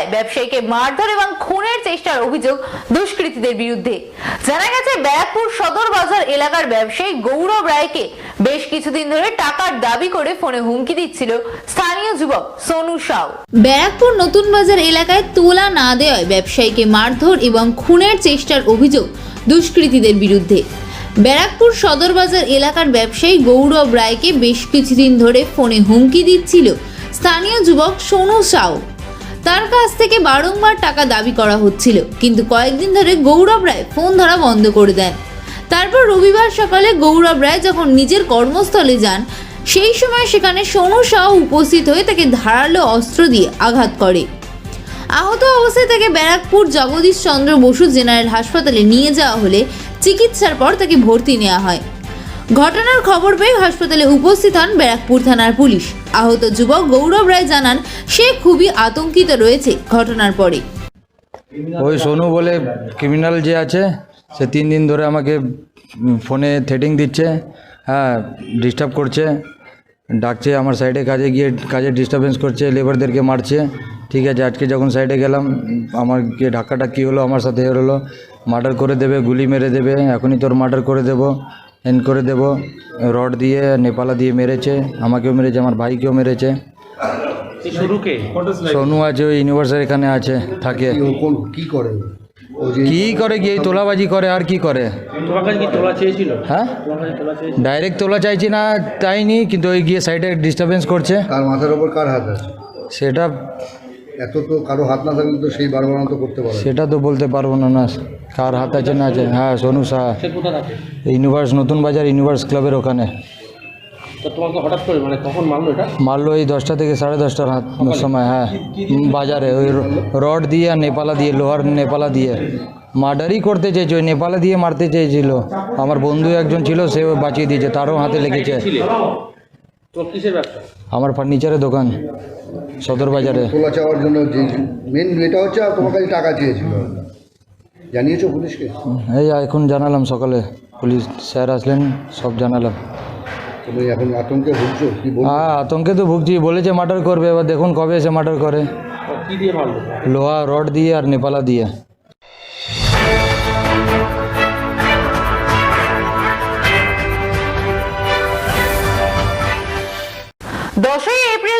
এলাকায় ব্যবসায়ীকে মারধর এবং খুনের চেষ্টার অভিযোগ দুষ্কৃতীদের বিরুদ্ধে। জানা গেছে, ব্যারাকপুর সদর বাজার এলাকার ব্যবসায়ী গৌরব রায়কে বেশ কিছুদিন ধরে টাকার দাবি করে ফোনে হুমকি দিচ্ছিল স্থানীয় যুবক সোনু সাউ। ব্যারাকপুর নতুন বাজার এলাকায় তোলা না দেওয়ায় ব্যবসায়ীকে মারধর এবং খুনের চেষ্টার অভিযোগ দুষ্কৃতীদের বিরুদ্ধে। ব্যারাকপুর সদর বাজার এলাকার ব্যবসায়ী গৌরব রায়কে বেশ কিছুদিন ধরে ফোনে হুমকি দিচ্ছিল স্থানীয় যুবক সোনু সাউ। তার কাছ থেকে বারংবার টাকা দাবি করা হচ্ছিল, কিন্তু কয়েকদিন ধরে গৌরব রায় ফোন ধরা বন্ধ করে দেন। তারপর রবিবার সকালে গৌরব রায় যখন নিজের কর্মস্থলে যান, সেই সময় সেখানে সোনু সাউ উপস্থিত হয়ে তাকে ধারালো অস্ত্র দিয়ে আঘাত করে। আহত অবস্থায় তাকে ব্যারাকপুর জগদীশ চন্দ্র বসু জেনারেল হাসপাতালে নিয়ে যাওয়া হলে চিকিৎসার পর তাকে ভর্তি নেওয়া হয়। ঘটনার খবর পেয়ে হাসপাতালে উপস্থিত হন ব্যারাকপুর থানার পুলিশ। আহত যুবক গৌরব রায় জানান, সে খুবই আতঙ্কিত রয়েছে ঘটনার পরে। ওই সোনু বলে ক্রিমিনাল যে আছে, সে তিন দিন ধরে আমাকে ফোনে থ্রেটিং দিচ্ছে হ্যাঁ ডিস্টার্ব করছে, ডাকছে আমার সাইডে কাজে গিয়ে কাজে ডিস্টারবেন্স করছে লেবারদেরকে মারছে, ঠিক আছে, আজকে যখন সাইডে গেলাম আমার গিয়ে ধাক্কাটা কী হলো, আমার সাথে হলো মার্ডার করে দেবে, গুলি মেরে দেবে, এখনই তোর মার্ডার করে দেবো এন করে দেবো। রড দিয়ে নেপালা দিয়ে মেরেছে আমাকেও মেরেছে আমার ভাইকেও মেরেছে। সোনু আছে ওই ইউনিভার্সের এখানে আছে থাকে। কি করে? ও কি করে কি এই তোলাবাজি করে আর কি করে? হ্যাঁ? ডাইরেক্ট তোলা চাইছি না তাই নি কিন্তু ওই গিয়ে সাইডে ডিস্টারবেন্স করছে। তার মাথার ওপর কার হাত আছে? সেটা এত তো কারও হাত না থাকলে তো সেই বারবার তো করতে পারে। সেটা তো বলতে পারব না না। কার হাত আছে না আছে? হ্যাঁ সোনু শাহ সে কোথা থাকে? ইউনিভার্স নতুন বাজার ইউনিভার্স ক্লাবের ওখানে। তোমাকে হঠাৎ করে মানে কখন মারলো এটা? মারলো এই দশটা থেকে সাড়ে দশটার হাত সময় হ্যাঁ। বাজারে ওই রড দিয়ে আর নেপালা দিয়ে লোহার নেপালা দিয়ে। মার্ডারই করতে চেয়েছে ওই নেপালা দিয়ে মারতে চেয়েছিল। আমার বন্ধু একজন ছিল সে বাঁচিয়ে দিয়েছে তারও হাতে লেগেছে। তোর কিসের ব্যবসা? আমার ফার্নিচারের দোকান সদর বাজারে। তোলা চাওয়ার জন্য যে মেন এটা হচ্ছে আর তোমার কাছে টাকা চেয়েছিল। জানিয়েছো পুলিশকে? এই এখন জানালাম সকালে। পুলিশ স্যার আসলেন সব জানালাম। তুমি এখন আতঙ্কে ভুগছো? কি বল হ্যাঁ আতঙ্কে তো ভুগছি। বলেছে মার্ডার করবে এবার দেখুন কবে এসে মার্ডার করে। কি দিয়ে মারলো? লোহা রড দিয়ে আর নেপালা দিয়ে। দশই এপ্রিল